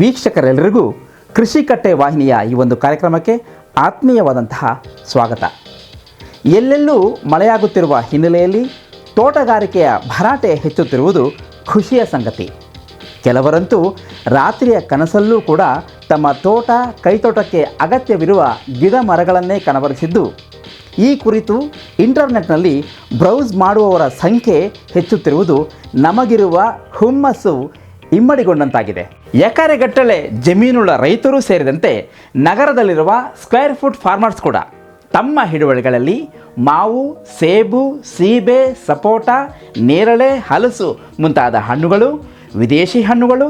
ವೀಕ್ಷಕರೆಲ್ಲರಿಗೂ ಕೃಷಿಕಟ್ಟೆ ವಾಹಿನಿಯ ಈ ಒಂದು ಕಾರ್ಯಕ್ರಮಕ್ಕೆ ಆತ್ಮೀಯವಾದಂತಹ ಸ್ವಾಗತ. ಎಲ್ಲೆಲ್ಲೂ ಮಳೆಯಾಗುತ್ತಿರುವ ಹಿನ್ನೆಲೆಯಲ್ಲಿ ತೋಟಗಾರಿಕೆಯ ಭರಾಟೆ ಹೆಚ್ಚುತ್ತಿರುವುದು ಖುಷಿಯ ಸಂಗತಿ. ಕೆಲವರಂತೂ ರಾತ್ರಿಯ ಕನಸಲ್ಲೂ ಕೂಡ ತಮ್ಮ ತೋಟ, ಕೈತೋಟಕ್ಕೆ ಅಗತ್ಯವಿರುವ ಗಿಡ ಮರಗಳನ್ನೇ ಕನಬರಿಸಿದ್ದು ಈ ಕುರಿತು ಇಂಟರ್ನೆಟ್ನಲ್ಲಿ ಬ್ರೌಸ್ ಮಾಡುವವರ ಸಂಖ್ಯೆ ಹೆಚ್ಚುತ್ತಿರುವುದು ನಮಗಿರುವ ಹುಮ್ಮಸ್ಸು ಇಮ್ಮಡಿಗೊಂಡಂತಾಗಿದೆ. ಎಕರೆಗಟ್ಟಲೆ ಜಮೀನುಳ್ಳ ರೈತರು ಸೇರಿದಂತೆ ನಗರದಲ್ಲಿರುವ ಸ್ಕ್ವೇರ್ ಫುಟ್ ಫಾರ್ಮರ್ಸ್ ಕೂಡ ತಮ್ಮ ಹಿಡುವಳಿಗಳಲ್ಲಿ ಮಾವು, ಸೇಬು, ಸೀಬೆ, ಸಪೋಟ, ನೇರಳೆ, ಹಲಸು ಮುಂತಾದ ಹಣ್ಣುಗಳು, ವಿದೇಶಿ ಹಣ್ಣುಗಳು,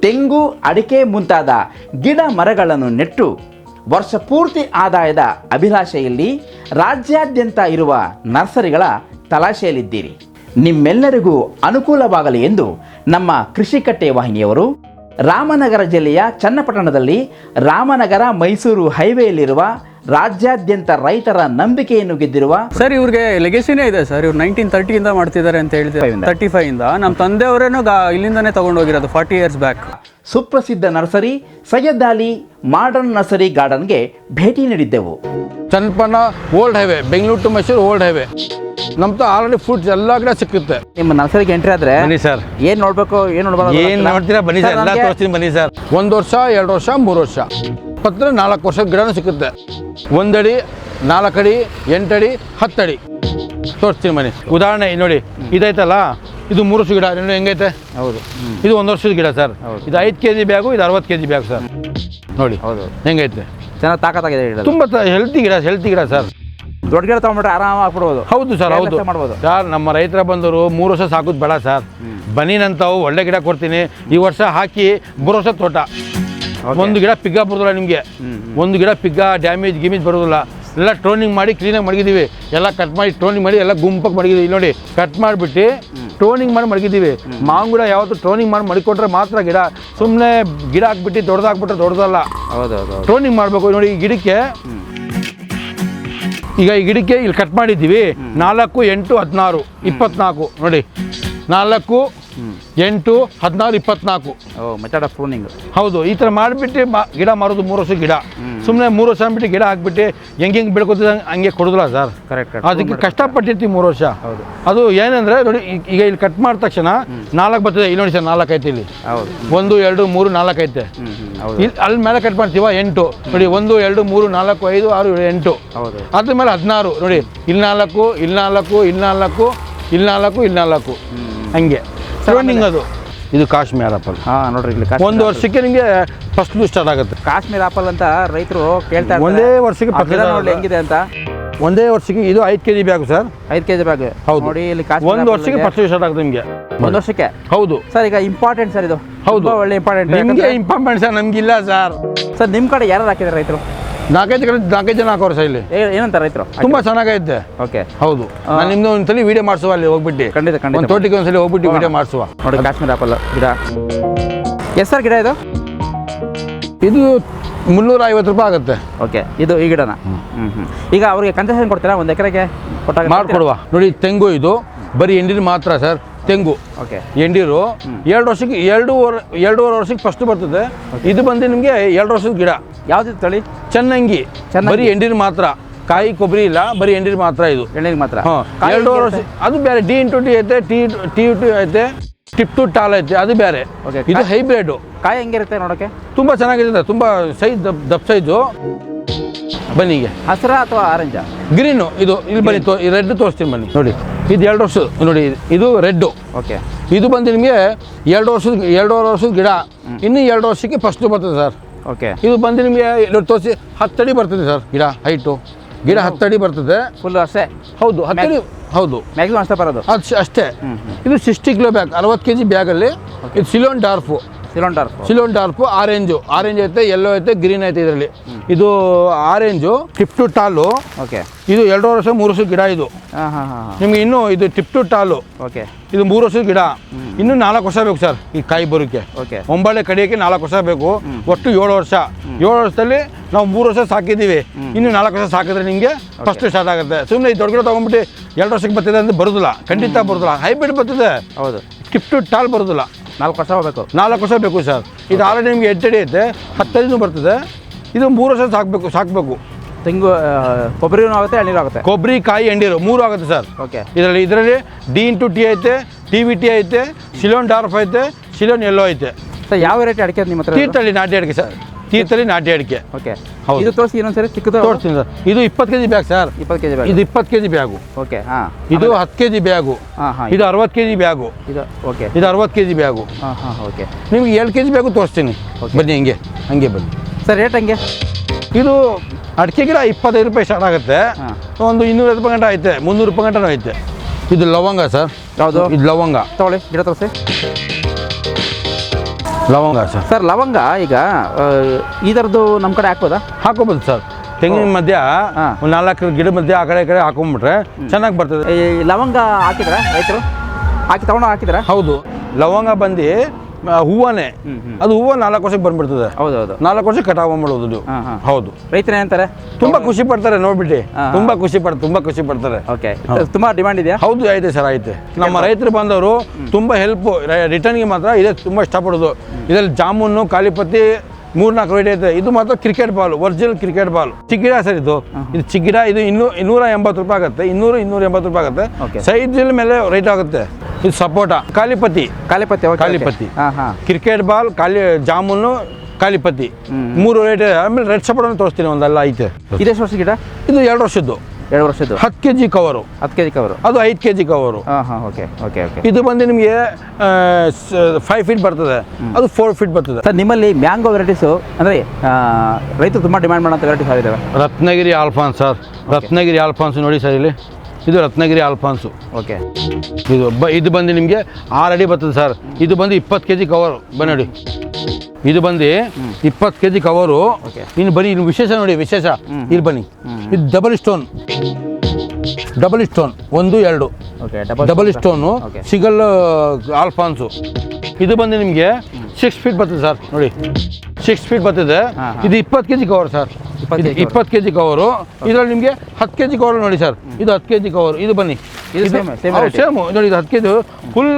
ತೆಂಗು, ಅಡಿಕೆ ಮುಂತಾದ ಗಿಡ ಮರಗಳನ್ನು ನೆಟ್ಟು ವರ್ಷ ಪೂರ್ತಿ ಆದಾಯದ ಅಭಿಲಾಷೆಯಲ್ಲಿ ರಾಜ್ಯಾದ್ಯಂತ ಇರುವ ನರ್ಸರಿಗಳ ತಲಾಶೆಯಲ್ಲಿದ್ದೀರಿ. ನಿಮ್ಮೆಲ್ಲರಿಗೂ ಅನುಕೂಲವಾಗಲಿ ಎಂದು ನಮ್ಮ ಕೃಷಿಕಟ್ಟೆ ವಾಹಿನಿಯವರು ರಾಮನಗರ ಜಿಲ್ಲೆಯ ಚನ್ನಪಟ್ಟಣದಲ್ಲಿ ರಾಮನಗರ ಮೈಸೂರು ಹೈವೇಯಲ್ಲಿರುವ ರಾಜ್ಯಾದ್ಯಂತ ರೈತರ ನಂಬಿಕೆಯನ್ನು ಗೆದ್ದಿರುವ ಸರ್ ಇವ್ರಿಗೆ ಲೆಗೆಸಿನೇ ಇದೆ ಸರ್. ಇವ್ರು ನೈನ್ಟೀನ್ ತರ್ಟಿಯಿಂದ ಮಾಡ್ತಿದ್ದಾರೆ ಅಂತ ಹೇಳಿದ್ರೆ. ತರ್ಟಿ ಫೈವ್ ಇಂದ. ನಮ್ಮ ತಂದೆಯವರೇನು ಇಲ್ಲಿಂದನೇ ತಗೊಂಡೋಗಿರೋದು ಫಾರ್ಟಿ ಇಯರ್ಸ್ ಬ್ಯಾಕ್ ಸುಪ್ರಸಿದ್ಧ nursery Syed Ali modern nursery ಗಾರ್ಡನ್ಗೆ ಭೇಟಿ ನೀಡಿದ್ದೆವು. Channapatna old highway Bengaluru to Mysuru old highway ನಮ್ದು ಆಲ್ರೆಡಿ ಫುಡ್ಸ್ ಎಲ್ಲ ಕಡೆ ಸಿಕ್ಕುತ್ತೆ. ನಿಮ್ಮ ನರ್ಸರಿಗೆ ಎಂಟ್ರಿ ಆದ್ರೆ ಬನ್ನಿ ಸರ್. ಏನ್ ನೋಡ್ಬೇಕು ಏನ್ ನೋಡ್ಬೇಕು ಏನ್. ನೋಡ್ತೀರಾ ಬನ್ನಿ ಸರ್, ಎಲ್ಲಾ ಎಲ್ಲ ತೋರಿಸ್ತೀನಿ ಬನ್ನಿ ಸರ್. ಒಂದು ವರ್ಷ ಎರಡು ವರ್ಷ ಮೂರು ವರ್ಷ. ಪತ್ರ ನಾಲ್ಕು ವರ್ಷ ಗಿಡನೂ ಸಿಕ್ಕುತ್ತೆ. ಒಂದಡಿ ನಾಲ್ಕಡಿ ಎಂಟಡಿ ಹತ್ತಡಿ. ತೋರಿಸ್ತೀನಿ ಮನೆ. ಉದಾಹರಣೆ ನೋಡಿ. ಇದೈತಲ್ಲ? ಇದು ಮೂರು ವರ್ಷ ಗಿಡ. ನೋಡಿ ಹೆಂಗೈತೆ? ಹೌದು. ಇದು ಒಂದು ವರ್ಷದ ಗಿಡ ಸರ್. ಇದು ಐದು ಕೆ ಜಿ ಬ್ಯಾಗು ಇದು ಅರವತ್ತು ಕೆ ಜಿ ಬ್ಯಾಗ್ ಸರ್. ನೋಡಿ. ಹೌದು. ಹೆಂಗೈತೆ? ಚೆನ್ನಾಗಿ ತಾಕತ್ತಾಗಿದೆ ಗಿಡ ತುಂಬ ಹೆಲ್ತಿ ಗಿಡ ಹೆಲ್ತಿ ಗಿಡ ಸರ್. ದೊಡ್ಡ ಗಿಡ ತಗೊಂಡ್ಬಿಟ್ರೆ ಆರಾಮಾಗಿ ಹಾಕ್ಬಿಡ್ಬೋದು. ಹೌದು ಸರ್ ಹೌದು. ಮಾಡ್ಬೋದು. ಸರ್ ನಮ್ಮ ರೈತರ ಬಂದರು ಮೂರು ವರ್ಷ ಸಾಕೋದು ಬೇಡ ಸರ್. ಬನ್ನಿನಂತಾವು ಒಳ್ಳೆ ಗಿಡ ಕೊಡ್ತೀನಿ. ಈ ವರ್ಷ ಹಾಕಿ ಮೂರು ವರ್ಷ ತೋಟ. ಒಂದು ಗಿಡ ಪಿಗ್ಗ ಬರೋದಿಲ್ಲ ನಿಮಗೆ. ಒಂದು ಗಿಡ ಪಿಗ್ಗ ಡ್ಯಾಮೇಜ್ ಗಿಮೇಜ್ ಬರೋದಿಲ್ಲ. ಎಲ್ಲ ಟ್ರೋನಿಂಗ್ ಮಾಡಿ ಕ್ಲೀನಾಗಿ ಮಡಗಿದ್ದೀವಿ ಎಲ್ಲ ಕಟ್ ಮಾಡಿ ಟ್ರೋನಿಂಗ್ ಮಾಡಿ ಎಲ್ಲ ಗುಂಪಾಗಿ ಮಡಗಿದ್ದೀವಿ ಇಲ್ಲಿ ನೋಡಿ ಕಟ್ ಮಾಡಿಬಿಟ್ಟು ಟ್ರೋನಿಂಗ್ ಮಾಡಿ ಮಡಗಿದ್ದೀವಿ ಮಾವಿನ ಗಿಡ ಯಾವತ್ತು ಟ್ರೋನಿಂಗ್ ಮಾಡಿ ಮಡಿಕೊಟ್ರೆ ಮಾತ್ರ ಗಿಡ ಸುಮ್ಮನೆ ಗಿಡ ಹಾಕ್ಬಿಟ್ಟು ದೊಡ್ಡದಾಗ್ಬಿಟ್ರೆ ದೊಡ್ಡದಲ್ಲ. ಹೌದು ಹೌದು ಹೌದು. ಟ್ರೋನಿಂಗ್ ಮಾಡಬೇಕು. ನೋಡಿ ಈ ಗಿಡಕ್ಕೆ ಈಗ ಈ ಗಿಡಕ್ಕೆ ಇಲ್ಲಿ ಕಟ್ ಮಾಡಿದ್ದೀವಿ. ನಾಲ್ಕು ಎಂಟು ಹದಿನಾರು ಇಪ್ಪತ್ನಾಲ್ಕು. ನೋಡಿ ನಾಲ್ಕು ಎಂಟು ಹದಿನಾರು ಇಪ್ಪತ್ನಾಲ್ಕು. Method of pruning. ಹೌದು ಈ ಥರ ಮಾಡಿಬಿಟ್ಟು ಗಿಡ ಮಾರೋದು ಮೂರು ವರ್ಷ ಗಿಡ. ಸುಮ್ಮನೆ ಮೂರು ವರ್ಷ ಅಂದ್ಬಿಟ್ಟು ಗಿಡ ಹಾಕ್ಬಿಟ್ಟು ಹೆಂಗೆ ಹೆಂಗೆ ಬೆಳ್ಕೊತಿದ್ದ ಹಂಗೆ ಕೊಡೋದಿಲ್ಲ ಸರ್. ಕರೆಕ್ಟ್ ಅದಕ್ಕೆ ಕಷ್ಟಪಟ್ಟಿರ್ತೀವಿ ಮೂರು ವರ್ಷ. ಹೌದು. ಅದು ಏನಂದ್ರೆ ನೋಡಿ ಈಗ ಇಲ್ಲಿ ಕಟ್ ಮಾಡಿದ ತಕ್ಷಣ ನಾಲ್ಕು ಬರ್ತದೆ. ಇಲ್ಲಿ ನೋಡಿ ಸರ್ ನಾಲ್ಕು ಐತೆ ಇಲ್ಲಿ. ಹೌದು. ಒಂದು ಎರಡು ಮೂರು ನಾಲ್ಕು ಐತೆ. ಇಲ್ಲಿ ಅಲ್ಲಿ ಮೇಲೆ ಕಟ್ ಮಾಡ್ತೀವ? ಎಂಟು. ನೋಡಿ ಒಂದು ಎರಡು ಮೂರು ನಾಲ್ಕು ಐದು ಆರು ಏಳು ಎಂಟು. ಹೌದು. ಅದ್ರ ಮೇಲೆ ಹದಿನಾರು. ನೋಡಿ ಇಲ್ಲಿ ನಾಲ್ಕು ಇಲ್ಲಿ ನಾಲ್ಕು ಇಲ್ಲಿ ನಾಲ್ಕು ಇಲ್ಲಿ ನಾಲ್ಕು ಇಲ್ಲಿ ನಾಲ್ಕು. ಹಂಗೆ. ಟ್ರೆಂಡಿಂಗ್ ಅದು. ಇದು ಕಾಶ್ಮೀರ ಆಪಲ್ ಹಾ ನೋಡ್ರಿ ಇಲ್ಲಿ ಕಾಶ್ಮೀರ ಒಂದು ವರ್ಷಕ್ಕೆ ನಿಮಗೆ ಫಸ್ಟ್ ಸ್ಟಾರ್ಟ್ ಆಗುತ್ತೆ. ಕಾಶ್ಮೀರ ಆಪಲ್ ಅಂತ ರೈತರು ಕೇಳ್ತಾ ಇರ್ತಾರೆ. ಒಂದೇ ವರ್ಷಕ್ಕೆ ಆ ಗಿಡ ಪಕ್ಕದ- ನೋಡಿ ಹೆಂಗಿದೆ ಅಂತ. ಒಂದೇ ವರ್ಷಕ್ಕೆ ಇದು ಐದು ಕೆಜಿ ಬ್ಯಾಗು ಸರ್. ಐದು ಕೆಜಿ ಬ್ಯಾಗ್. ಹೌದು. ನೋಡಿ ಇಲ್ಲಿ ಕಾಶ್ಮೀರ ಒಂದು apple ವರ್ಷಕ್ಕೆ ಫಸ್ಟ್ ಫಸ್ಟ್ ಸ್ಟಾರ್ಟ್ ಆಗುತ್ತೆ ನಿಮಗೆ. ಒಂದು ವರ್ಷಕ್ಕೆ? ಹೌದು. ಸರ್ ಈಗ ಇಂಪಾರ್ಟೆಂಟ್ ಸರ್ ಇದು. ಹೌದು. ತುಂಬಾ ಒಳ್ಳೆ ಇಂಪಾರ್ಟೆಂಟ್ ನಿಮಗೆ ಇಂಪಾರ್ಟೆಂಟ್ ಸರ್ ನಮಗಿಲ್ಲ ಸರ್. ಸರ್ ನಿಮ್ಮ ಕಡೆ ಯಾರು ಹಾಕಿದ್ದಾರೆ ರೈತರು? ನಾಲ್ಕೈದು ಕಡೆ ನಾಲ್ಕೈದು ಜನ ಹಾಕೋರು ಸೈಲಿ ಏನಂತ ರೈತರು? ತುಂಬ ಚೆನ್ನಾಗೈತೆ. ಓಕೆ ಹೌದು. ನಾನು ನಿಮ್ದು ಒಂದ್ಸಲಿ ವಿಡಿಯೋ ಮಾಡಿಸುವ ಅಲ್ಲಿ ಹೋಗ್ಬಿಟ್ಟು. ಖಂಡಿತ ಖಂಡಿತ. ಒಂದು ತೋಟಿಗೆ ಒಂದ್ಸಲಿ ಹೋಗ್ಬಿಟ್ಟು ವಿಡಿಯೋ ಮಾಡಿಸುವ. ನೋಡಿ ಕಾಶ್ಮೀರ ಆಪಲ್ ಗಿಡ. ಎಸ್ ಸರ್ ಗಿಡ ಇದು? ಇದು ಮುನ್ನೂರ ಐವತ್ತು ರೂಪಾಯಿ ಆಗುತ್ತೆ. ಓಕೆ ಇದು ಈ ಗಿಡನ? ಈಗ ಅವ್ರಿಗೆ ಕನ್ಸೆಷನ್ ಕೊಡ್ತೀರಾ? ಒಂದು ಎಕರೆಗೆ ಕೊಟ್ಟಾಗ ಮಾಡಿಕೊಡುವ. ನೋಡಿ ತೆಂಗು ಇದು. ಬರೀ ಎಂಡಿನ ಮಾತ್ರ ಸರ್ ತೆಂಗು. ಓಕೆ. ಎಂಡಿರು ಎರಡು ವರ್ಷಕ್ಕೆ ಎರಡೂವರೆ ಎರಡೂವರೆ ವರ್ಷಕ್ಕೆ ಫಸ್ಟ್ ಬರ್ತದೆ. ಇದು ಬಂದು ನಿಮಗೆ ಎರಡು ವರ್ಷದ ಗಿಡ. ಯಾವ್ದು ತಳಿ? ಚೆನ್ನಂಗಿ. ಬರೀ ಎಂಡಿರು ಮಾತ್ರ. ಕಾಯಿ ಕೊಬ್ಬರಿ ಇಲ್ಲ ಬರೀ ಎಂಡಿರು ಮಾತ್ರ ಇದು. ಎಣ್ಣೆಗೆ ಮಾತ್ರ. ಎರಡೂವರೆ ವರ್ಷ ಅದು ಬೇರೆ ಡಿ ಇಂಟು ಟಿ ಐತೆ ಟಿ ಟಿ ಟು ಐತೆ ಟಿಪ್ ಟು ಟಾಲ್ ಐತೆ ಅದು ಬೇರೆ. ಇದು ಹೈಬ್ರಿಡ್ ಕಾಯಿ ಹೆಂಗಿರುತ್ತೆ ನೋಡೋಕೆ? ತುಂಬ ಚೆನ್ನಾಗಿದೆ ತುಂಬ ಸೈಜ್ ದಪ್ ದಪ್ಪ ಸೈಜು ಬನ್ನಿ ಈಗ. ಹಸಿರ ಅಥವಾ ಆರೆಂಜಾ ಗ್ರೀನು ಇದು ಇಲ್ಲಿ ಬನ್ನಿ ತೋ ರೆಡ್ ತೋರಿಸ್ತೀನಿ ಬನ್ನಿ ನೋಡಿ. ಇದು ಎರಡು ವರ್ಷ ನೋಡಿ ಇದು ರೆಡ್ಡು. ಓಕೆ. ಇದು ಬಂದು ನಿಮಗೆ ಎರಡು ವರ್ಷದ ಎರಡೂವರೆ ವರ್ಷದ ಗಿಡ. ಇನ್ನೂ ಎರಡು ವರ್ಷಕ್ಕೆ ಫಸ್ಟು ಬರ್ತದೆ ಸರ್. ಓಕೆ. ಇದು ಬಂದು ನಿಮಗೆ ಎರಡು ತೋರಿಸಿ ಹತ್ತಡಿ ಬರ್ತದೆ ಸರ್ ಗಿಡ ಹೈಟು ಗಿಡ ಹತ್ತಡಿ ಬರ್ತದೆ. ಫುಲ್ ಅಷ್ಟೇ? ಹೌದು ಹತ್ತಡಿ ಹೌದು. ಮ್ಯಾಕ್ಸಿಮಮ್ ಅಷ್ಟೇ ಬರೋದು? ಅದು ಅಷ್ಟೇ. ಇದು ಸಿಕ್ಸ್ಟಿ ಕಿಲೋ ಬ್ಯಾಗ್ ಅರವತ್ತು ಕೆ ಜಿ ಬ್ಯಾಗಲ್ಲಿ ಇದು Ceylon dwarf Ceylon dwarf orange. Orange ಐತೆ ಯೆಲ್ಲೋ ಐತೆ ಗ್ರೀನ್ ಐತೆ ಇದರಲ್ಲಿ. ಇದು orange tip to tall okay. ಇದು ಎರಡು ವರ್ಷ ಮೂರು ವರ್ಷ ಗಿಡ ಇದು. ನಿಮ್ಗೆ ಇನ್ನು ಹಾಂ ಹಾಂ. ನಿಮಗೆ ಇನ್ನೂ ಇದು ಟಿಪ್ ಟು ಟಾಲು ಓಕೆ. ಇದು ಮೂರು ವರ್ಷದ ಗಿಡ. ಇನ್ನು ನಾಲ್ಕು ವರ್ಷ ಬೇಕು ಸರ್ ಈ ಕಾಯಿ ಬರೋಕ್ಕೆ. ಓಕೆ. ಒಂಬಳೆ ಕಡಿಯೋಕ್ಕೆ ನಾಲ್ಕು ವರ್ಷ ಬೇಕು. ಒಟ್ಟು ಏಳು ವರ್ಷ. ಏಳು ವರ್ಷದಲ್ಲಿ ನಾವು ಮೂರು ವರ್ಷ ಸಾಕಿದ್ದೀವಿ. ಇನ್ನು ನಾಲ್ಕು ವರ್ಷ ಸಾಕಿದ್ರೆ ನಿಮಗೆ ಫಸ್ಟ್ ಸ್ಟಾರ್ಟ್ ಆಗುತ್ತೆ. ಸುಮ್ಮನೆ ಈ ದೊಡ್ಡ ಗಿಡ ತೊಗೊಂಡ್ಬಿಟ್ಟು ಎರಡು ವರ್ಷಕ್ಕೆ ಬರ್ತಿದೆ ಅಂತ ಬರೋದಿಲ್ಲ. ಖಂಡಿತ ಬರೋದಿಲ್ಲ. ಹೈಬ್ರಿಡ್ ಬರ್ತದೆ. ಹೌದು. ಟಿಪ್ ಟು ಟಾಲ್ ಬರೋದಿಲ್ಲ. ನಾಲ್ಕು ವರ್ಷ ಹೋಗ್ಬೇಕು ನಾಲ್ಕು ವರ್ಷ ಬೇಕು ಸರ್. ಇದು ಆಲ್ರೆಡಿ ನಿಮಗೆ ಎಂಟಡಿ ಐತೆ. ಹತ್ತೈದು ಬರ್ತದೆ. ಇದು ಮೂರು ವರ್ಷ ಸಾಕಬೇಕು ಸಾಕಬೇಕು. ತೆಂಗು ಕೊಬ್ಬರಿ ಕೊಬ್ಬರಿನೂ ಆಗುತ್ತೆ ಎಣ್ಣೀರು ಆಗುತ್ತೆ? ಕೊಬ್ಬರಿ ಕಾಯಿ ಎಣ್ಣೀರು ಮೂರು ಆಗುತ್ತೆ ಸರ್. ಓಕೆ ಇದರಲ್ಲಿ ಇದರಲ್ಲಿ ಡಿ ಇಂಟು ಟಿ ಐತೆ ಟಿ ವಿ ಟಿ ಐತೆ ಸಿಲೋನ್ ಡಾರ್ಫ್ ಐತೆ ಸಿಲೋನ್ ಎಲ್ಲೋ ಐತೆ. ಸರ್ ಯಾವ ವೆರೈಟಿ ಅಡಿಕೆ ನಿಮ್ಮ ಹತ್ರ ತೀರ್ಥಳ್ಳಿ ನಾಟಿ ಅಡಿಕೆ ಸರ್. ತೀರ್ಥಳ್ಳಿ ನಾಟಿ ಅಡಿಕೆ. ಓಕೆ. ಹೌದು. ಇದು ತೋರಿಸಿ ಇನ್ನೊಂದ್ಸರಿ ಚಿಕ್ಕದು. ತೋರಿಸ್ತೀನಿ ಸರ್. ಇದು ಇಪ್ಪತ್ತು ಕೆ ಜಿ ಬ್ಯಾಗ್ ಸರ್. ಇಪ್ಪತ್ತು ಕೆ ಜಿ ಇದು ಇಪ್ಪತ್ತು ಕೆ ಜಿ ಬ್ಯಾಗು. ಓಕೆ ಹಾಂ. ಇದು ಹತ್ತು ಕೆ ಜಿ ಬ್ಯಾಗು. ಹಾಂ ಹಾಂ ಇದು ಅರವತ್ತು ಕೆ ಜಿ ಬ್ಯಾಗು. ಇದು ಓಕೆ. ಇದು ಅರವತ್ತು ಕೆ ಜಿ ಬ್ಯಾಗು. ಹಾಂ ಹಾಂ ಓಕೆ. ನಿಮ್ಗೆ ಎರಡು ಕೆ ಜಿ ಬ್ಯಾಗು ತೋರಿಸ್ತೀನಿ. ಬನ್ನಿ ಹಂಗೆ ಹಂಗೆ ಬನ್ನಿ. ಸರ್ ರೇಟ್ ಹಂಗೆ? ಇದು ಅಡಿಕೆ ಗಿಡ ಇಪ್ಪತ್ತೈದು ರೂಪಾಯಿ ಸ್ಟಾರ್ಟ್ ಆಗುತ್ತೆ. ಒಂದು ಇನ್ನೂರ ರೂಪಾಯಿ ಗಂಟೆ ಐತೆ ಮುನ್ನೂರು ರೂಪಾಯಿ ಗಂಟೆ ಐತೆ ಇದು ಲವಂಗ ಸರ್. ಯಾವುದು? ಇದು ಲವಂಗ. ತಗೊಳ್ಳಿ ಗಿಡ ತೋರಿಸಿ. ಲವಂಗ ಸರ್. ಸರ್ ಲವಂಗ ಈಗ ಇದರದ್ದು ಈ ಥರದ್ದು ನಮ್ಮ ಕಡೆ ಹಾಕ್ಬೋದಾ? ಹಾಕೋಬೋದು ಸರ್. ತೆಂಗಿನ ಮಧ್ಯ ಒಂದು ನಾಲ್ಕು ಗಿಡ ಮಧ್ಯೆ ಆ ಕಡೆ ಈ ಕಡೆ ಹಾಕೊಂಡ್ಬಿಟ್ರೆ ಚೆನ್ನಾಗಿ ಬರ್ತದೆ. ಈ ಲವಂಗ ಹಾಕಿದ್ರೆ ರೈತರು? ಹಾಕಿ ತಗೊಂಡು ಹಾಕಿದ್ರೆ? ಹೌದು. ಲವಂಗ ಬಂದು ಹೂವನೇ. ಅದು ಹೂವು ನಾಲ್ಕು ವರ್ಷಕ್ಕೆ ಬಂದ್ಬಿಡ್ತದೆ. ಹೌದು ಹೌದು ನಾಲ್ಕು ವರ್ಷ ಕಟಾವು ಮಾಡೋದು ಹೌದು. ರೈತರ ಏನಂತಾರೆ ತುಂಬಾ ಖುಷಿ ಪಡ್ತಾರೆ ನೋಡ್ಬಿಟ್ಟು. ತುಂಬಾ ಖುಷಿ ಪಡ್ತಾರೆ ತುಂಬಾ ಖುಷಿ ಪಡ್ತಾರೆ. ಓಕೆ ತುಂಬಾ ಡಿಮ್ಯಾಂಡ್ ಇದೆಯಾ? ಹೌದು ಐತೆ ಸರ್ ಐತೆ. ನಮ್ಮ ರೈತರು ಬಂದವರು ತುಂಬಾ ಹೆಲ್ಪ್ ರಿಟರ್ನ್ಗೆ ಮಾತ್ರ ಇದೇ ತುಂಬಾ ಇಷ್ಟಪಡೋದು. ಇದರಲ್ಲಿ ಜಾಮೂನು ಕಾಲಿಪತಿ ಮೂರ್ನಾಲ್ಕು ರೇಟ್ ಐತೆ. ಇದು ಮಾತ್ರ cricket ball original cricket ball ಚಿಗ್ಗಿಡ sir ಇದು. ಇದು ಚಿಗ್ಗಿಡ ಇದು ಇನ್ನೂ ಇನ್ನೂರ ಎಂಬತ್ತು ರೂಪಾಯಿ ಆಗುತ್ತೆ. ಇನ್ನೂರು ಇನ್ನೂರ ಎಂಬತ್ತು ರೂಪಾಯಿ. ಆಗುತ್ತೆ. ಸೈಜ್ ಮೇಲೆ ರೇಟ್ ಆಗುತ್ತೆ. ಇದು ಸಪೋಟ. ಕಾಲಿಪತಿ ಕಾಲಿಪತಿ ಓಕೆ ಕಾಲಿಪತಿ. ಹಾಂ ಹಾಂ. ಕ್ರಿಕೆಟ್ ಬಾಲ್ ಕಾಲಿ ಜಾಮೂನು ಕಾಲಿಪತಿ ಮೂರು ರೇಟ್ ಆಮೇಲೆ ರೆಡ್ ಸಪೋಟ ತೋರಿಸ್ತೀನಿ ಒಂದಲ್ಲ ಐತೆ. ಇದೆಷ್ಟು ವರ್ಷ ಗಿಡ? ಇದು ಎರಡು ವರ್ಷದ್ದು. ಎರಡು ವರ್ಷದ್ದು. ಹತ್ತು ಕೆ ಜಿ ಕವರು. ಹತ್ತು ಕೆ ಜಿ ಕವರು. ಅದು ಐದು ಕೆ ಜಿ ಕವರು. ಹಾಂ ಹಾಂ ಓಕೆ ಓಕೆ ಓಕೆ ಇದು ಬಂದು ನಿಮಗೆ ಫೈವ್ ಫೀಟ್ ಬರ್ತದೆ. ಅದು ಫೋರ್ ಫೀಟ್ ಬರ್ತದೆ. ಸರ್ ನಿಮ್ಮಲ್ಲಿ ಮ್ಯಾಂಗೋ ವೆರೈಟೀಸು ಅಂದರೆ ರೈತರು ತುಂಬ ಡಿಮ್ಯಾಂಡ್ ಮಾಡೋಂಥ ವೆರೈಟೀಸ್ ಆಗಿದ್ದಾವೆ ರತ್ನಗಿರಿ ಆಲ್ಫಾನ್ಸ್ ಸರ್. ರತ್ನಗಿರಿ ಆಲ್ಫಾನ್ಸ್ ನೋಡಿ ಸರ್ ಇಲ್ಲಿ. ಇದು ರತ್ನಗಿರಿ ಆಲ್ಫಾನ್ಸು ಓಕೆ. ಇದು ಬ ಇದು ಬಂದು ನಿಮಗೆ ಆರು ಅಡಿ ಬರ್ತದೆ ಸರ್. ಇದು ಬಂದು ಇಪ್ಪತ್ತು ಕೆ ಜಿ ಕವರು. ಬನ್ನಿ ನೋಡಿ. ಇದು ಬಂದು ಇಪ್ಪತ್ತು ಕೆ ಜಿ ಕವರು. ಇನ್ನು ಬನ್ನಿ ಇನ್ನು ವಿಶೇಷ ನೋಡಿ ವಿಶೇಷ. ಇಲ್ಲಿ ಬನ್ನಿ. ಇದು ಡಬಲ್ ಸ್ಟೋನ್ ಡಬಲ್ ಸ್ಟೋನ್ ಒಂದು ಎರಡು. ಓಕೆ ಡಬಲ್ ಸ್ಟೋನು ಸಿಗಲ್ ಆಲ್ಫಾನ್ಸು ಇದು ಬಂದು ನಿಮಗೆ ಸಿಕ್ಸ್ ಫೀಟ್ ಬರ್ತದೆ ಸರ್ ನೋಡಿ. ಸಿಕ್ಸ್ ಫೀಟ್ ಬರ್ತದೆ. ಇದು ಇಪ್ಪತ್ತು K G cover sir 20 kg cover. ಇಪ್ಪತ್ತು ಕೆ ಜಿ ಕವರು ಇದರಲ್ಲಿ ನಿಮಗೆ ಹತ್ತು ಕೆ ಜಿ ಕವರ್ ನೋಡಿ ಸರ್ ಇದು ಹತ್ತು ಕೆ ಜಿ ಕವರ್ ಇದು ಬನ್ನಿ ಸೇಮ್ ನೋಡಿ ಇದು ಹತ್ತು ಕೆ ಜಿ ಫುಲ್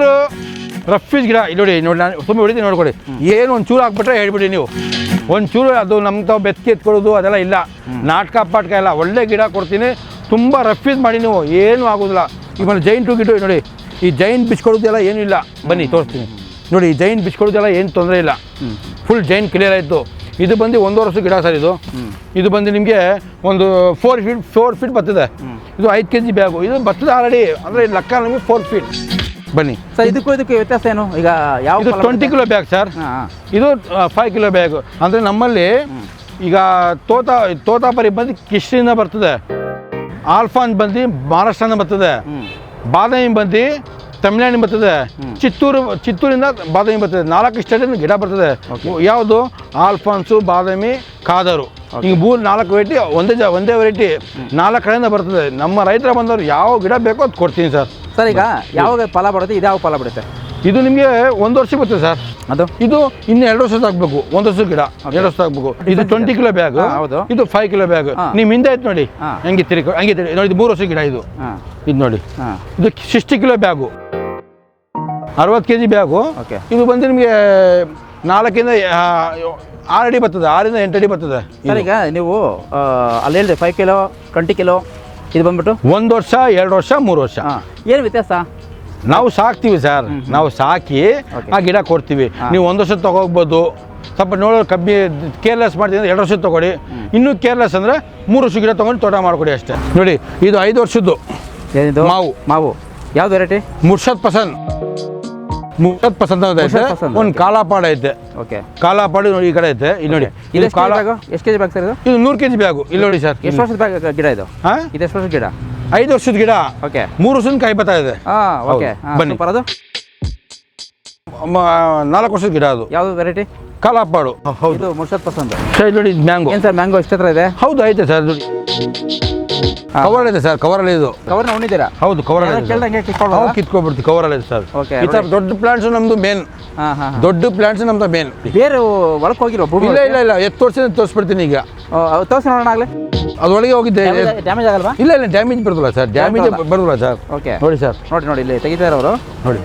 ರಫೀಸ್ ಗಿಡ. ಇಲ್ಲಿ ನೋಡಿ ನೋಡಿ ನಾನು ತುಂಬ ಹೊಡಿತೀನಿ ನೋಡ್ಕೊಳ್ಳಿ. ಏನು ಒಂದು ಚೂರು ಹಾಕ್ಬಿಟ್ರೆ ಹೇಳ್ಬಿಡಿ ನೀವು. ಒಂದು ಚೂರು ಅದು ನಮ್ಮ ತಾವು ಬೆತ್ತಿ ಎತ್ಕೊಳ್ಳೋದು ಅದೆಲ್ಲ ಇಲ್ಲ. ನಾಟಕ ಪಾಟಕ ಎಲ್ಲ ಒಳ್ಳೆ ಗಿಡ ಕೊಡ್ತೀನಿ. ತುಂಬ ರಫೀಸ್ ಮಾಡಿ ನೀವು. ಏನೂ ಆಗೋದಿಲ್ಲ. ಈಗ ಜೈಂಟು ಗಿಡ ನೋಡಿ. ಈ ಜೈಂಟ್ ಬಿಚ್ಕೊಳ್ಳೋದೆಲ್ಲ ಏನೂ ಇಲ್ಲ. ಬನ್ನಿ ತೋರಿಸ್ತೀನಿ. ನೋಡಿ ಜೈನ್ ಬಿಚ್ಕೊಳ್ಳೋದೆಲ್ಲ ಏನು ತೊಂದರೆ ಇಲ್ಲ. ಫುಲ್ ಜೈನ್ ಕ್ಲಿಯರ್ ಆಯಿತು. ಇದು ಬಂದು ಒಂದು ವರ್ಷ ಗಿಡ ಸರ್ ಇದು. ಇದು ಬಂದು ನಿಮಗೆ ಒಂದು ಫೋರ್ ಫೀಟ್ ಫೋರ್ ಫೀಟ್ ಬರ್ತದೆ. ಇದು ಐದು ಕೆ ಜಿ ಬ್ಯಾಗು. ಇದು ಬರ್ತದೆ ಆಲ್ರೆಡಿ ಅಂದರೆ ಲೆಕ್ಕ ನಮಗೆ ಫೋರ್ ಫೀಟ್ ಬನ್ನಿ. ಸರ್ ಇದಕ್ಕೂ ಇದಕ್ಕೆ ವ್ಯತ್ಯಾಸ ಏನು? ಈಗ ಯಾವ ಇದು ಟ್ವೆಂಟಿ ಕಿಲೋ ಬ್ಯಾಗ್ ಸರ್ ಇದು ಫೈವ್ ಕಿಲೋ ಬ್ಯಾಗ್ ಅಂದರೆ ನಮ್ಮಲ್ಲಿ ಈಗ ತೋತ ತೋತಾಪರಿ ಬಂದು ಕಿಶ್ರಿಂದ ಬರ್ತದೆ. ಆಲ್ಫಾನ್ ಬಂದು ಮಹಾರಾಷ್ಟ್ರದಿಂದ ಬರ್ತದೆ. ಬಾದಾಮಿ ಬಂದು ತಮಿಳ್ನಾಡಿನ ಬರ್ತದೆ. ಚಿತ್ತೂರು ಚಿತ್ತೂರಿಂದ ಬಾದಾಮಿ ಬರ್ತದೆ. ನಾಲ್ಕು ಸ್ಟೇಟಿಂದ ಗಿಡ ಬರ್ತದೆ. ಯಾವುದು? ಆಲ್ಫಾನ್ಸು ಬಾದಾಮಿ ಕಾದರು ಈಗ ಮೂರು ನಾಲ್ಕು ವೆರೈಟಿ ಒಂದೇ ಜ ಒಂದೇ ವೆರೈಟಿ ನಾಲ್ಕು ಕಡೆಯಿಂದ ಬರ್ತದೆ. ನಮ್ಮ ರೈತರ ಬಂದವರು ಯಾವ ಗಿಡ ಬೇಕೋ ಅದು ಕೊಡ್ತೀನಿ ಸರ್. ಸರ್ ಈಗ ಯಾವಾಗ ಫಲ ಬರುತ್ತೆ ಇದು ಯಾವ ಫಲ ಬಿಡುತ್ತೆ ಇದು ನಿಮಗೆ ಒಂದು ವರ್ಷ ಬರ್ತದೆ ಸರ್. ಅದು? ಇದು ಇನ್ನು ಎರಡು ವರ್ಷದ ಹಾಕ್ಬೇಕು ಒಂದು ವರ್ಷ ಗಿಡ ಎರಡು ವರ್ಷ ಆಗಬೇಕು ಇದು ಟ್ವೆಂಟಿ ಕಿಲೋ ಬ್ಯಾಗ್ ಹೌದು. ಇದು ಫೈವ್ ಕಿಲೋ ಬ್ಯಾಗ್. ನಿಮ್ಮ ಹಿಂದೆ ಆಯ್ತು ನೋಡಿ. ಹಂಗೆ ತಿರುಗಿ ಹಂಗೆ ತಿರುಗಿ ನೋಡಿ ಇದು ಮೂರು ವರ್ಷ ಗಿಡ ಇದು. ಇದು ನೋಡಿ. ಇದು ಸಿಕ್ಸ್ಟಿ ಕಿಲೋ ಬ್ಯಾಗು ಅರವತ್ತು ಕೆ ಜಿ ಬ್ಯಾಗು. ಓಕೆ. ಇದು ಬಂದು ನಿಮಗೆ ನಾಲ್ಕಿಂದ ಆರು ಅಡಿ ಬರ್ತದೆ ಆರಿಂದ ಎಂಟು ಅಡಿ ಬರ್ತದೆ ಸರ್ ಈಗ ನೀವು ಅಲ್ಲಿ ಹೇಳಿದೆ ಫೈವ್ ಕಿಲೋ ಟ್ವೆಂಟಿ ಕಿಲೋ ಇದು ಬಂದ್ಬಿಟ್ಟು? ಒಂದು ವರ್ಷ ಎರಡು ವರ್ಷ ಮೂರು ವರ್ಷ. ಏನು ವ್ಯತ್ಯಾಸ? ನಾವು ಸಾಕ್ತೀವಿ ಸರ್. ನಾವು ಸಾಕಿ ಆ ಗಿಡ ಕೊಡ್ತೀವಿ. ನೀವು ಒಂದು ವರ್ಷ ತಗೋಗ್ಬೋದು. ಸ್ವಲ್ಪ ನೋಡೋದು ಕಮ್ಮಿ ಕೇರ್ಲೆಸ್ ಮಾಡ್ತೀವಿ ಅಂದರೆ ಎರಡು ವರ್ಷ ತೊಗೊಳ್ಳಿ. ಇನ್ನೂ ಕೇರ್ಲೆಸ್ ಅಂದರೆ ಮೂರು ವರ್ಷ ಗಿಡ ತೊಗೊಂಡು ತೋಟ ಮಾಡಿಕೊಡಿ ಅಷ್ಟೇ. ನೋಡಿ ಇದು ಐದು ವರ್ಷದ್ದು. ಏನಿದು? ಮಾವು. ಮಾವು. ಯಾವ್ದು ವೆರೈಟಿ ಮುರ್ಷದ್ ಪಸಂದ್ ಮುರ್ಷದ್ ಪಸಂದ್ ಅಂತ ಐತೆ ಒಂದು ಕಾಲಾಪಾಡ ಐತೆ. ಓಕೆ. ಕಾಲಾಪಾಡು ನೋಡಿ ಈ ಕಡೆ ಐತೆ. ಇಲ್ಲಿ ನೋಡಿ. ಇದು ಕಾಲ ಎಷ್ಟು ಕೆಜಿ ಬ್ಯಾಗ್ ಸರ್ ಇದು? ಇದು ನೂರು ಕೆಜಿ ಬ್ಯಾಗು. ಇಲ್ಲಿ ನೋಡಿ ಸರ್. ಎಷ್ಟು ವರ್ಷದ ಬ್ಯಾಗ್ ಗಿಡ ಇದು? ಹಾಂ? ಇದು ಎಷ್ಟು ವರ್ಷದ ಗಿಡ? ಐದು ವರ್ಷದ ಗಿಡ. ಓಕೆ. ಮೂರು ವರ್ಷದ ಕಾಯಿ ಬರ್ತಾ ಇದೆ. ಹಾ ಓಕೆ. ಬನ್ನಿ. ಮ- ನಾಲ್ಕು ವರ್ಷದ ಗಿಡ ಅದು. ಯಾವ್ದು ವೆರೈಟಿ? ಕಾಲಾಪಾಡು. ಹೌದು ಮುರ್ಷದ್ ಪಸಂದ್. ಸರ್ ನೋಡಿ ಮ್ಯಾಂಗೋ. ಏನು ಸರ್ ಮ್ಯಾಂಗೋ ಎಷ್ಟು ಹತ್ರ ಇದೆ? ಹೌದು ಐತೆ ಸರ್ ನೋಡಿ. ಕವರ್ ಇದೆ ಸರ್ ಕವರ್ ಅಲ್ಲಿ ಇದು ಕವರ್ ನೋಡಿದ್ದೀರಾ ಹೌದು ಕವರ್? ನಾವು ಕಿತ್ಕೊಬಿಡ್ತೀವಿ ಕವರ್ ಅಲ್ಲಿ ಸರ್ Okay, ಈ ತರ ದೊಡ್ಡ ಪ್ಲಾಂಟ್ಸ್ ನಮ್ದು ಮೇನ್ ದೊಡ್ಡ ಪ್ಲಾಂಟ್ಸ್ ನಮ್ದು ಮೇನ್ ಬೇರೆ ಒಳಕ್ ಹೋಗಿರೋ ಭೂಮಿ ಇಲ್ಲ ಇಲ್ಲ ಇಲ್ಲ ಎತ್ತು ತೋರಿಸಿ ತೋರಿಸ್ಬಿಡ್ತೀನಿ ಈಗ. ತೋರಿಸಿ ನೋಡೋಣ ಆಗಲೇ. ಅದೊಳಗೆ ಹೋಗಿದ್ದೆ. ಡ್ಯಾಮೇಜ್ ಆಗಲ್ವಾ? ಇಲ್ಲ ಇಲ್ಲ ಡ್ಯಾಮೇಜ್ ಬರೋದಿಲ್ಲ ಸರ್ ಡ್ಯಾಮೇಜ್ ಬರ್ದಲ್ಲ ಬರೋದಿಲ್ಲ ಸರ್ ಓಕೆ ನೋಡಿ ಸರ್ ನೋಡಿ ನೋಡಿ ಇಲ್ಲಿ ತೆಗಿತಾರೆ ಅವರು ನೋಡಿ.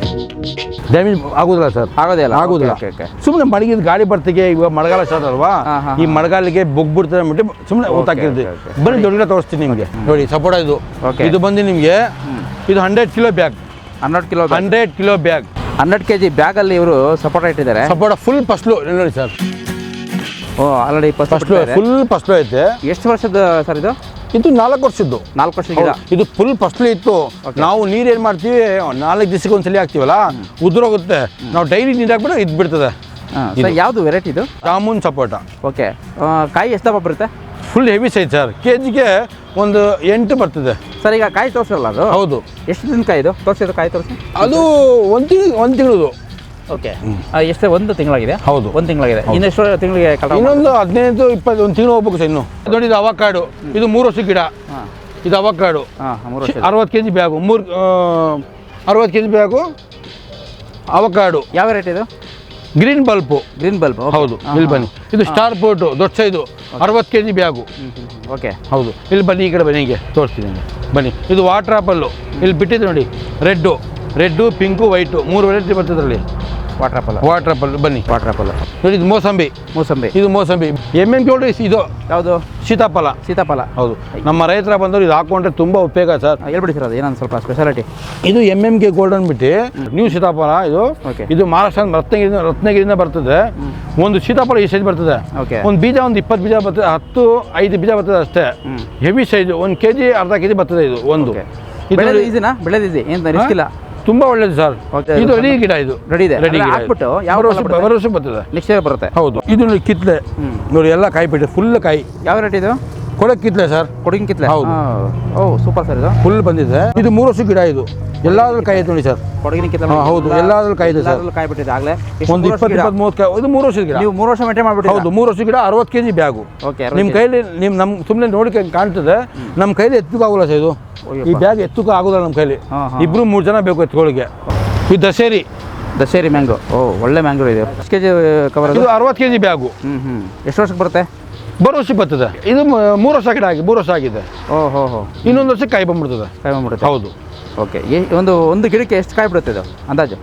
ಡ್ಯಾಮೇಜ್ ಆಗೋದಿಲ್ಲ ಸರ್. ಆಗೋದೇ ಇಲ್ಲ. ಆಗೋದಿಲ್ಲ. ಓಕೆ ಸುಮ್ಮನೆ ಮಡಗಿದ ಗಾಡಿ ಬರ್ತಿಗೆ ಇವಾಗ ಮಳೆಗಾಲ ಸ್ಟಾರ್ಟ್ ಅಲ್ವಾ? ಈ ಮಳೆಗಾಲಿಗೆ ಬೊಗ್ಬಿಡ್ತಾರೆ ಅಂದ್ಬಿಟ್ಟು ಸುಮ್ಮನೆ okay. ಬನ್ನಿ ದೊಡ್ಡ ತೋರಿಸ್ತೀನಿ ನಿಮಗೆ. ನೋಡಿ ಸಪೋಟ ಇದು. ಇದು ಬಂದು ನಿಮಗೆ ಇದು ಹಂಡ್ರೆಡ್ ಕಿಲೋ ಬ್ಯಾಗ್ ಹನ್ನೆರಡು ಕಿಲೋ ಹಂಡ್ರೆಡ್ ಕಿಲೋ ಬ್ಯಾಗ್ ಹನ್ನೆರಡು ಕೆ ಜಿ ಬ್ಯಾಗಲ್ಲಿ ಇವರು ಸಪೋರ್ಟ್ ಇಟ್ಟಿದ್ದಾರೆ ಸಪೋಟ ಫುಲ್ ಫಸ್ಲು ನೋಡಿ sir oh already first full first ಐತೆ. ಎಷ್ಟು ವರ್ಷದ ಸರ್ ಇದು? ಇದು ನಾಲ್ಕು ವರ್ಷದ್ದು. ನಾಲ್ಕು ವರ್ಷ ಗಿಡ. ಇದು ಫುಲ್ ಫಸ್ಟ್ಲಿ ಇತ್ತು. ನಾವು ನೀರು ಏನು ಮಾಡ್ತೀವಿ ನಾಲ್ಕು ದಿವಸಕ್ಕೆ ಒಂದ್ಸಲಿ ಹಾಕ್ತೀವಲ್ಲ ಉದುರೋಗುತ್ತೆ. ನಾವು ಡೈಲಿ ನೀರು ಹಾಕ್ಬಿಟ್ಟು ಇದು ಬಿಡ್ತದೆ. ಯಾವುದು ವೆರೈಟಿ ಇದು? ಜಾಮೂನ್ ಸಪೋಟ. ಓಕೆ ಕಾಯಿ ಎಷ್ಟು ದಪ್ಪ ಬರುತ್ತೆ? Full heavy size sir K ಜಿಗೆ ಒಂದು ಎಂಟು ಬರ್ತದೆ. ಸರ್ ಈಗ ಕಾಯಿ ತೋರಿಸಲ್ಲ ಅದು? ಹೌದು. ಎಷ್ಟು ದಿನ ಕಾಯಿ ಇದು? ತೋರಿಸಿದ್ರು ಕಾಯಿ ತೋರಿಸಿ. ಅದು ಒಂದು ತಿಂಗಳು ಒಂದು ತಿಂಗಳದು. ಓಕೆ ಎಷ್ಟೇ ಒಂದು ತಿಂಗಳಾಗಿದೆ? ಹೌದು. ಒಂದು ತಿಂಗಳಾಗಿದೆ. ಇನ್ನೆಷ್ಟು ತಿಂಗಳಿಗೆ ಇನ್ನೊಂದು ಹದಿನೈದು ಇಪ್ಪತ್ತು ಒಂದು ತಿಂಗಳು ಹೋಗ್ಬೇಕು ಸರ್ ಇನ್ನು. ನೋಡಿ ಇದು ಅವಕಾಡು. ಇದು ಮೂರು ವರ್ಷ ಗಿಡ. ಇದು ಅವಕಾಡು. ಅರವತ್ತು ಕೆ ಜಿ ಬ್ಯಾಗು. ಮೂರು ಅರವತ್ತು ಕೆ ಜಿ ಬ್ಯಾಗು ಅವಕಾಡು. ಯಾವ ರೇಟ್ ಇದು? Green bulb. ಗ್ರೀನ್ ಬಲ್ಪ್ ಹೌದು ಇಲ್ಲಿ ಬನ್ನಿ. ಇದು ಸ್ಟಾರ್ ಪೋಟು ದೊಡ್ಡ ಸೈಜು. ಅರವತ್ತು ಕೆ ಜಿ ಬ್ಯಾಗು ಓಕೆ. ಹೌದು. ಇಲ್ಲಿ ಬನ್ನಿ ಈ ಕಡೆ ಬನ್ನಿ ಹೀಗೆ ತೋರಿಸ್ತೀನಿ ಬನ್ನಿ. ಇದು ವಾಟರ್ ಆಪಲ್ಲು. ಇಲ್ಲಿ ಬಿಟ್ಟಿದೆ ನೋಡಿ. ರೆಡ್ಡು. Red pink white. ಮೂರು ವೆರೈಟಿ ಬರ್ತದ್ರಲ್ಲಿ ವಾಟರ್ ಆಪಲ್ ವಾಟರ್ ಆಪಲ್ ಬನ್ನಿ. ವಾಟರ್ ಆಪಲ್ ನೋಡಿ ಇದು ಮೋಸಂಬಿ. ಮೂಸಂಬಿ. ಇದು ಮೋಸಂಬಿ. ಎಂ ಎಂ ಗೋಲ್ಡ್ ಇದು ಯಾವುದು? ಸೀತಾಫಲ. ಸೀತಾಫಲ. ಹೌದು. ನಮ್ಮ ರೈತರ ಬಂದವರು ಇದು ಹಾಕೊಂಡ್ರೆ ತುಂಬಾ ಉಪಯೋಗ ಸರ್. ಹೇಳ್ಬಿಡಿ ಸರ್ ಅದು ಏನೊಂದು ಸ್ವಲ್ಪ ಸ್ಪೆಷಾಲಿಟಿ ಇದು ಎಂ ಎಂ ಕೆ ಗೋಲ್ಡ್ ಅಂದ್ಬಿಟ್ಟು ನ್ಯೂ ಸೀತಾಫಲ ಇದು. ಇದು ಮಹಾರಾಷ್ಟ್ರ ರತ್ನಗಿರಿ ರತ್ನಗಿರಿಯಿಂದ ಬರ್ತದೆ. ಒಂದು ಸೀತಾಫಲ ಈ ಸೈಜ್ ಬರ್ತದೆ. ಒಂದು ಬೀಜ ಒಂದು ಇಪ್ಪತ್ತು ಬೀಜ ಬರ್ತದೆ ಹತ್ತು ಐದು ಬೀಜ ಬರ್ತದೆ ಅಷ್ಟೇ. ಹೆವಿ ಸೈಜ್ ಒಂದು ಕೆ ಜಿ ಅರ್ಧ ಕೆ ಜಿ ಬರ್ತದೆ ಇದು ಒಂದು. ಬೆಳೆದಿದೆ ಇದು ಬೆಳೆದು ನೋಡಿ, ಈಸಿನಾ? ಬೆಳೆದು ಈಸಿ ಏನು ರಿಸ್ಕ್ ಇಲ್ಲ? ತುಂಬಾ ಒಳ್ಳೇದು ಸರ್ ಇದು ರೆಡಿ ಗಿಡ ಇದು. ರೆಡಿ ಇದೆ. ರೆಡಿ ಗಿಡ ಹಾಕ್ಬಿಟ್ಟು ಯಾವ ವರ್ಷ? ಬರೋ ವರ್ಷ ಬರ್ತದೆ. ನೆಕ್ಸ್ಟ್ ಇಯರ್ ಬರುತ್ತೆ. ಹೌದು. ಇದು ಕಿತ್ತಲೆ ಕಿತ್ಲೆ. ನೋಡಿ ಎಲ್ಲ ಕಾಯಿ ಬಿಟ್ಟು ಫುಲ್ ಕಾಯಿ. ಯಾವ ರೇಟ್ ಇದು? ಕೊಡಕ್ ಕಿತ್ಲೆ ಸರ್ ಕೊಡಗಿನ ಕಿತ್ಲೆ ಹೌದು. ಓ ಸೂಪರ್ ಸರ್ ಇದು. ಫುಲ್ ಬಂದಿದೆ. ಇದು ಮೂರು ವರ್ಷ ಗಿಡ ಇದು. ಎಲ್ಲಾದ್ರೂ ಕಾಯಿ ಐತೆ ನೋಡಿ ಸರ್ ಕೊಡಗಿನ ಕಿತ್ಲೆ ಹಾ, ಹೌದು. ಎಲ್ಲಾದ್ರೂ ಕಾಯಿ ಇದೆ ಸರ್. ಎಲ್ಲಾದ್ರಲ್ಲೂ ಕಾಯಿ ಬಿಟ್ಟಿದೆ ಆಗಲೇ. ಒಂದು ಇಪ್ಪತ್ತು ಇಪ್ಪತ್ತು ಮೂವತ್ತು ಕಾಯಿ ಇದು ಮೂರು ವರ್ಷದ ಗಿಡ. ನೀವು ಮೂರು ವರ್ಷ ಮೇಂಟೈನ್ ಮಾಡ್ಬಿಟ್ಟು ಹೌದು ಮೂರು ವರ್ಷ ಗಿಡ ಅರವತ್ತು ಕೆ ಜಿ ಬ್ಯಾಗು. ಓಕೆ ನಿಮ್ಮ ಕೈಲಿ ನಿಮ್ಮ ನಮ್ಮ ಸುಮ್ಮನೆ ನೋಡಿಕೆ ಕಾಣ್ತದೆ. ನಮ್ಮ ಕೈಲಿ ಎತ್ತಕ್ಕೆ ಆಗೋಲ್ಲ ಸರ್ ಇದು. ಈ ಅಯ್ಯಪ್ಪ. ಬ್ಯಾಗ್ ಎತ್ತಕ್ಕೆ ಆಗೋದಿಲ್ಲ ನಮ್ಮ ಕೈಲಿ. ಹಾ, ಹಾ. ಇಬ್ರು ಮೂರು ಜನ ಬೇಕು ಎತ್ಕೊಳ್ಳಿಕ್ಕೆ ಇದು ದಸೇರಿ. ದಸೇರಿ ಮ್ಯಾಂಗೋ ಓ ಒಳ್ಳೆ ಮ್ಯಾಂಗೋ ಇದೆ. ಎಷ್ಟು ಕೆ ಜಿ ಕವರ್ ಅದು? ಇದು ಅರವತ್ತು ಕೆ ಜಿ ಬ್ಯಾಗು. ಹ್ಞೂ ಹ್ಞೂ ಎಷ್ಟು ವರ್ಷಕ್ಕೆ ಬರುತ್ತೆ? ಬರೋ ವರ್ಷ ಬರ್ತದೆ? ಇದು ಮೂರು ವರ್ಷ ಗಿಡ ಆಗಿ ಮೂರು ವರ್ಷ ಆಗಿದೆ. ಓಹೋ ಹೋ. ಇನ್ನೊಂದು ವರ್ಷಕ್ಕೆ ಕಾಯಿ ಬಂದ್ಬಿಡ್ತದೆ? ಕಾಯಿ ಬಂದ್ಬಿಡುತ್ತೆ ಹೌದು. ಓಕೆ ಒಂದು ಒಂದು ಗಿಡಕ್ಕೆ ಎಷ್ಟು ಕಾಯಿ ಬಿಡುತ್ತೆ ಇದು ಅಂದಾಜು?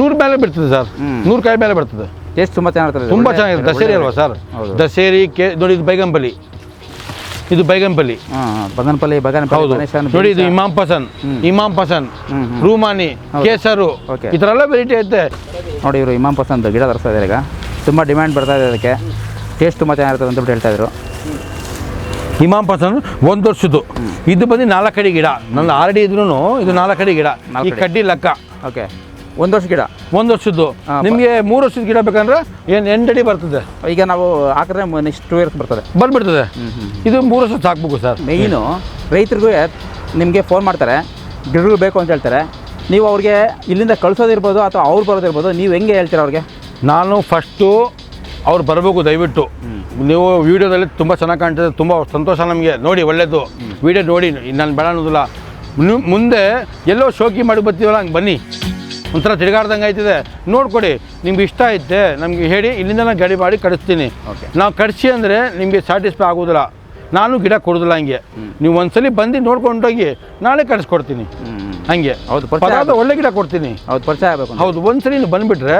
ನೂರು ಮೇಲೆ ಬಿಡ್ತದೆ ಸರ್. ನೂರು ಕಾಯಿ ಮೇಲೆ ಬಿಡ್ತದೆ ಎಷ್ಟು ತುಂಬ ಚೆನ್ನಾಗಿರ್ತದೆ ತುಂಬ ಚೆನ್ನಾಗಿರುತ್ತೆ ಚೆನ್ನಾಗಿದೆ. ದಸೇರಿ ಅಲ್ವಾ ಸರ್. ದಸೇರಿ ಕೆ ನೋಡಿ ಇದು ಬೈಗಂಪಲ್ಲಿ. ಇದು ಬೈಗಂಪಲ್ಲಿ. ಬಗನಪಲ್ಲಿ ಹೌದು. ನೋಡಿ ಇದು ಇಮಾಮ್ ಪಸನ್. ಇಮಾಮ್ ಪಸನ್. ರೂಮಾನಿ ಕೇಸರು. ಈ ಥರ ಎಲ್ಲ ವೆರೈಟಿ ಐತೆ. ನೋಡಿ ಇವರು ಇಮಾಮ್ ಪಸಂದ್ ಗಿಡ ತರಿಸ್ತಾ ಇದ್ದಾರೆ ಈಗ. ತುಂಬ ಡಿಮ್ಯಾಂಡ್ ಬರ್ತಾ ಇದೆ ಅದಕ್ಕೆ ಟೇಸ್ಟ್ ತುಂಬ ಚೆನ್ನಾಗಿರ್ತದೆ ಅಂತ ಹೇಳ್ತಾ ಇದ್ರು. ಇಮಾಮ್ ಪಸನ್ ಒಂದು ವರ್ಷದ್ದು. ಇದು ಬಂದು ನಾಲ್ಕಡಿ ಗಿಡ. ನನ್ನ ಆಲ್ರೆಡಿ ಇದ್ರೂ ಇದು ನಾಲ್ಕಡಿ ಗಿಡ. ಈ. ಕಡ್ಡಿ ಲೆಕ್ಕ. ಓಕೆ. ಒಂದು ವರ್ಷ ಗಿಡ. ಒಂದು ವರ್ಷದ್ದು. ನಿಮಗೆ ಮೂರು ವರ್ಷದ ಗಿಡ ಬೇಕಂದ್ರೆ ಏನು ಎಂಟಡಿ ಬರ್ತದೆ. ಈಗ ನಾವು ಹಾಕಿದ್ರೆ ನೆಕ್ಸ್ಟ್ ಟೂ ಇಯರ್ಸ್ ಬರ್ತದೆ. ಬಂದ್ಬಿಡ್ತದೆ. ಇದು ಮೂರು ವರ್ಷ ಸಾಕ್ಬೇಕು ಸರ್. ಮೇಯ್ನು ರೈತರಿಗೂ ನಿಮಗೆ ಫೋನ್ ಮಾಡ್ತಾರೆ. ಗಿಡಗಳು ಬೇಕು ಅಂತ ಹೇಳ್ತಾರೆ. ನೀವು ಅವ್ರಿಗೆ ಇಲ್ಲಿಂದ ಕಳಿಸೋದಿರ್ಬೋದು ಅಥವಾ ಅವ್ರು ಬರೋದಿರ್ಬೋದು. ನೀವು ಹೆಂಗೆ ಹೇಳ್ತೀರ ಅವ್ರಿಗೆ? ನಾನು ಫಸ್ಟು ಅವ್ರು ಬರಬೇಕು ದಯವಿಟ್ಟು. ನೀವು ವಿಡಿಯೋದಲ್ಲಿ ತುಂಬ ಚೆನ್ನಾಗಿ ಕಾಣ್ತದೆ ತುಂಬ ಸಂತೋಷ ನಮಗೆ. ನೋಡಿ ಒಳ್ಳೆಯದು ವಿಡಿಯೋ ನೋಡಿ ನಾನು ಬೇಡ ಅನ್ನೋದಿಲ್ಲ. ಮುಂದೆ ಎಲ್ಲೋ ಶೋಕಿ ಮಾಡಿ ಬರ್ತೀವಲ್ಲ ಹಂಗೆ ಬನ್ನಿ. ಒಂಥರ ತಿರುಗಾಡ್ದಂಗೆ ಆಯ್ತದೆ. ನೋಡ್ಕೊಡಿ ನಿಮ್ಗೆ ಇಷ್ಟ ಐತೆ ನಮಗೆ ಹೇಳಿ ಇಲ್ಲಿಂದ ನಾನು ಗಡಿ ಮಾಡಿ ಕಡಿಸ್ತೀನಿ ನಾವು ಕಳಿಸಿ ಅಂದರೆ ನಿಮಗೆ ಸ್ಯಾಟಿಸ್ಫೈ ಆಗೋದಿಲ್ಲ. ನಾನು ಗಿಡ ಕೊಡೋದಿಲ್ಲ ಹಂಗೆ. ನೀವು ಒಂದ್ಸಲಿ ಬಂದು ನೋಡ್ಕೊಂಡೋಗಿ ನಾಳೆ ಕಳಿಸ್ಕೊಡ್ತೀನಿ. ಹಂಗೆ. ಹೌದು, ಪರಿಚಯ ಪದಾರ್ಥ ಒಳ್ಳೆ ಗಿಡ ಕೊಡ್ತೀನಿ. ಹೌದು ಪರಿಚಯ ಆಗಬೇಕು ಹೌದು ಒಂದ್ಸರಿ ನೀವು ಬಂದ್ಬಿಟ್ರೆ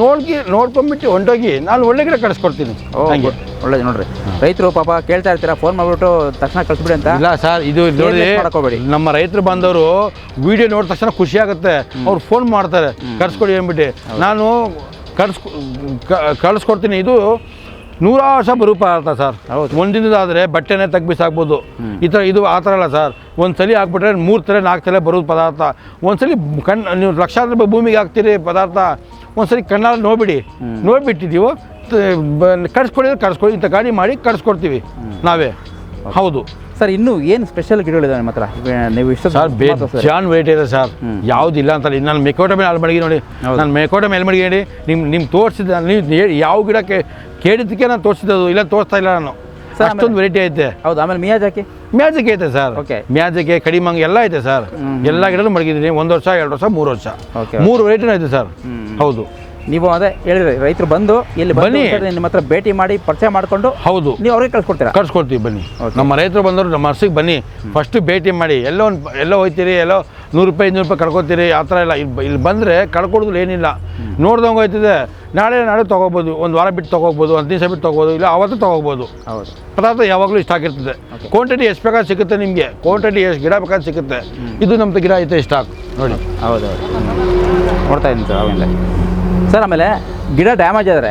ನೋಡ್ಗಿ ನೋಡ್ಕೊಂಡ್ಬಿಟ್ಟು ಹೊಂಟೋಗಿ ನಾನು ಒಳ್ಳೆ ಗಿಡ ಕಳಿಸ್ಕೊಡ್ತೀನಿ. ಹಂಗೆ. ಒಳ್ಳೇದು ನೋಡ್ರಿ. ರೈತರು ಪಾಪ ಕೇಳ್ತಾ ಇರ್ತೀರಾ ಫೋನ್ ಮಾಡ್ಬಿಟ್ಟು ತಕ್ಷಣ ಕಳಿಸ್ಬಿಡಿ ಅಂತ? ಇಲ್ಲ ಸರ್ ಇದು ನೋಡಿ ಮಾಡ್ಕೋಬೇಡಿ. ನಮ್ಮ ರೈತರು ಬಂದವರು ವಿಡಿಯೋ ನೋಡಿದ ತಕ್ಷಣ ಖುಷಿ ಆಗುತ್ತೆ. ಅವ್ರು ಫೋನ್ ಮಾಡ್ತಾರೆ. ಕಳ್ಸ್ಕೊಡಿ ಅಂದ್ಬಿಟ್ಟು. ನಾನು ಕಳ್ಸ್ ಕಳಿಸ್ಕೊಡ್ತೀನಿ. ಇದು ನೂರಾರು ವರ್ಷ ಬರೂಪ ಪದಾರ್ಥ ಸರ್. ಹೌದು. ಒಂದಿನದಾದರೆ ಬಟ್ಟೆನೇ ತೆಗ್ಬಿಸಾಕ್ಬೋದು. ಈ ಥರ ಇದು ಆ ಥರ ಅಲ್ಲ ಸರ್. ಒಂದು ಸಲ ಹಾಕ್ಬಿಟ್ರೆ ಮೂರು ತಲೆ ನಾಲ್ಕು ತಲೆ ಬರೋದು ಪದಾರ್ಥ. ಒಂದ್ಸಲಿ ಕಣ್ಣು ನೀವು ಲಕ್ಷಾಂತರ ರೂಪಾಯಿ ಭೂಮಿಗೆ ಹಾಕ್ತೀರಿ ಪದಾರ್ಥ ಒಂದು ಸಲ ಕಣ್ಣಲ್ಲಿ ನೋಡ್ಬಿಡಿ. ನೋಡಿಬಿಟ್ಟಿದ್ದೀವೋ ಕಳ್ಸ್ಕೊಡಿದ್ರೆ ಕಟ್ಸ್ಕೊಡಿ ಇಂಥ ಗಾಡಿ ಮಾಡಿ ಕಟ್ಸ್ಕೊಡ್ತೀವಿ ನಾವೇ. ಹೌದು. ಸರ್ ಇನ್ನು ಏನು ಸ್ಪೆಷಲ್ ಗಿಡಗಳಿದೆ ನಿಮ್ಮ ಹತ್ರ ನೀವು ಇಷ್ಟ ಸರ್ ಬೇಜಾನ್ ವೆರೈಟಿ ಇದೆ ಸರ್. ಯಾವುದಿಲ್ಲ ಅಂತಲ್ಲ ನಾನು ಮೆಕೋಟ ಮೇಲೆ ಅಲ್ಲಿ ಮಡಗಿ ನೋಡಿ ನಾನು ಮೆಕೋಟ ಮೇಲೆ ಮಡಗಿ ಹೇಳಿ ನಿಮ್ಮ ನಿಮ್ಮ ತೋರಿಸಿದ ನೀವು ಯಾವ ಗಿಡಕ್ಕೆ ಕೇಳಿದ್ದಕ್ಕೆ ನಾನು ತೋರಿಸಿದ್ದು ಇಲ್ಲ ತೋರಿಸ್ತಾ ಇಲ್ಲ ನಾನು. ಸರ್, ಅಷ್ಟೊಂದು ವೆರೈಟಿ ಐತೆ. ಹೌದು ಆಮೇಲೆ ಮಿಯಾಜಾಕಿ ಮ್ಯಾಜಿಕ್ ಐತೆ ಸರ್. ಓಕೆ ಮ್ಯಾಜಿಗೆ ಕಡಿಮಂಗ್ ಎಲ್ಲ ಐತೆ ಸರ್. ಎಲ್ಲ ಗಿಡನೂ ಮಡಗಿದ್ದೀನಿ. ಒಂದು ವರ್ಷ ಎರಡು ವರ್ಷ ಮೂರು ವರ್ಷ. ಮೂರು ವೆರೈಟಿನೂ ಐತೆ ಸರ್. ಹೌದು. ನೀವು ಅದೇ ಹೇಳಿದ್ರೆ ರೈತರು ಬಂದು ಇಲ್ಲಿ ಬನ್ನಿ. ನಿಮ್ಮ ಹತ್ರ ಭೇಟಿ ಮಾಡಿ ಪರಿಚಯ ಮಾಡಿಕೊಂಡು ಹೌದು. ನೀವು ಅವ್ರಿಗೆ ಕಳ್ಸ್ಕೊಡ್ತೀರಾ? ಕಳ್ಸ್ಕೊಡ್ತೀವಿ ಬನ್ನಿ. ನಮ್ಮ ರೈತರು ಬಂದರು ನಮ್ಮ ಹರ್ಸಿಗೆ ಬನ್ನಿ. ಫಸ್ಟ್ ಭೇಟಿ ಮಾಡಿ. ಎಲ್ಲೋ ಒಂದು ಎಲ್ಲೋ ಹೋಗ್ತೀರಿ ಎಲ್ಲೋ ನೂರು ರೂಪಾಯಿ ಇನ್ನೂರು ರೂಪಾಯಿ ಕಳ್ಕೊತೀರಿ ಆ ಥರ ಇಲ್ಲ ಇಲ್ಲಿ ಇಲ್ಲಿ ಬಂದರೆ ಕಳ್ಕೊಡೋದು ಏನಿಲ್ಲ. ನೋಡ್ದಂಗೆ ಹೋಯ್ತದೆ. ನಾಳೆ ನಾಳೆ ತೊಗೋಬೋದು. ಒಂದು ವಾರ ಬಿಟ್ಟು ತೊಗೋಬೋದು ಒಂದು ದಿವಸ ಬಿಟ್ಟು ತೊಗೋಬೋದು ಇಲ್ಲ ಅವತ್ತು ತೊಗೋಬೋದು. ಹೌದು. ಪದಾರ್ಥ ಯಾವಾಗಲೂ ಇಷ್ಟ ಆಗಿರ್ತದೆ. ಕ್ವಾಂಟಿಟಿ ಎಷ್ಟು ಬೇಕಾದ್ರೆ ಸಿಗುತ್ತೆ ನಿಮಗೆ. ಕ್ವಾಂಟಿಟಿ ಎಷ್ಟು ಗಿಡ ಬೇಕಾದ್ರೆ ಸಿಗುತ್ತೆ. ಇದು ನಮ್ಮದು ಗಿಡ ಐತೆ ಸ್ಟಾಕ್ ನೋಡಿ. ಹೌದು ಹೌದು. ನೋಡ್ತಾ ಇದ್ದೀನಿ ಸರ್ ಆಮೇಲೆ. ಸರ್ ಆಮೇಲೆ ಗಿಡ ಡ್ಯಾಮೇಜ್ ಆದರೆ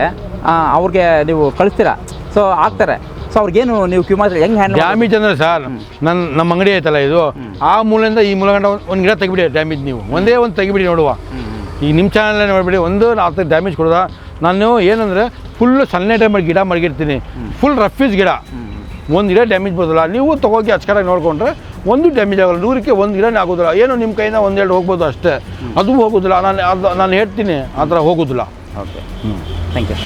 ಅವ್ರಿಗೆ ನೀವು ಕಳಿಸ್ತೀರಾ? ಸೊ ಆಗ್ತಾರೆ. ಸೊ ಅವ್ರಿಗೇನು ನೀವು ಕ್ಯೂ ಮಾಡಿದ್ರೆ ಹೆಂಗೆ ಹ್ಯಾಂಡ್ ಡ್ಯಾಮೇಜ್ ಅಂದರೆ ಸರ್ ನನ್ನ ನಮ್ಮ ಅಂಗಡಿ ಐತಲ್ಲ ಇದು ಆ ಮೂಲೆಯಿಂದ ಈ ಮೂಲಗಂಡ ಒಂದು ಗಿಡ ತೆಗಿಬಿಡಿ ಡ್ಯಾಮೇಜ್ ನೀವು. ಒಂದೇ ಒಂದು ತೆಗಿಬಿಡಿ ನೋಡುವ. ಈ ನಿಮ್ಮ ಚಾನಲ್ಲೇ ನೋಡಿಬಿಡಿ ಒಂದು ನಾಲ್ಕು ಡ್ಯಾಮೇಜ್ ಕೊಡೋದ. ನಾನು ಏನಂದರೆ ಫುಲ್ಲು ಸಣ್ಣ ಟೈಮಲ್ಲಿ ಗಿಡ ಮಡಗಿರ್ತೀನಿ. ಫುಲ್ ರಫ್ಯೂಸ್ ಗಿಡ. ಒಂದು ಗಿಡ ಡ್ಯಾಮೇಜ್ ಬರೋದಿಲ್ಲ. ನೀವು ತೊಗೋಗಿ ಅಚ್ಕರಾಗಿ ನೋಡಿಕೊಂಡ್ರೆ ಒಂದು ಡ್ಯಾಮೇಜ್ ಆಗೋಲ್ಲ, ನೂರಕ್ಕೆ ಒಂದು ಗಿಡನೇ ಆಗೋದಿಲ್ಲ. ಏನೋ ನಿಮ್ಮ ಕೈಯಿಂದ ಒಂದೆರಡು ಹೋಗ್ಬೋದು ಅಷ್ಟೇ. ಅದು ಹೋಗೋದಿಲ್ಲ. ನಾನು ಅದು ನಾನು ಹೇಳ್ತೀನಿ, ಆ ಥರ ಹೋಗೋದಿಲ್ಲ. ಓಕೆ ಹ್ಞೂ ಥ್ಯಾಂಕ್ ಯು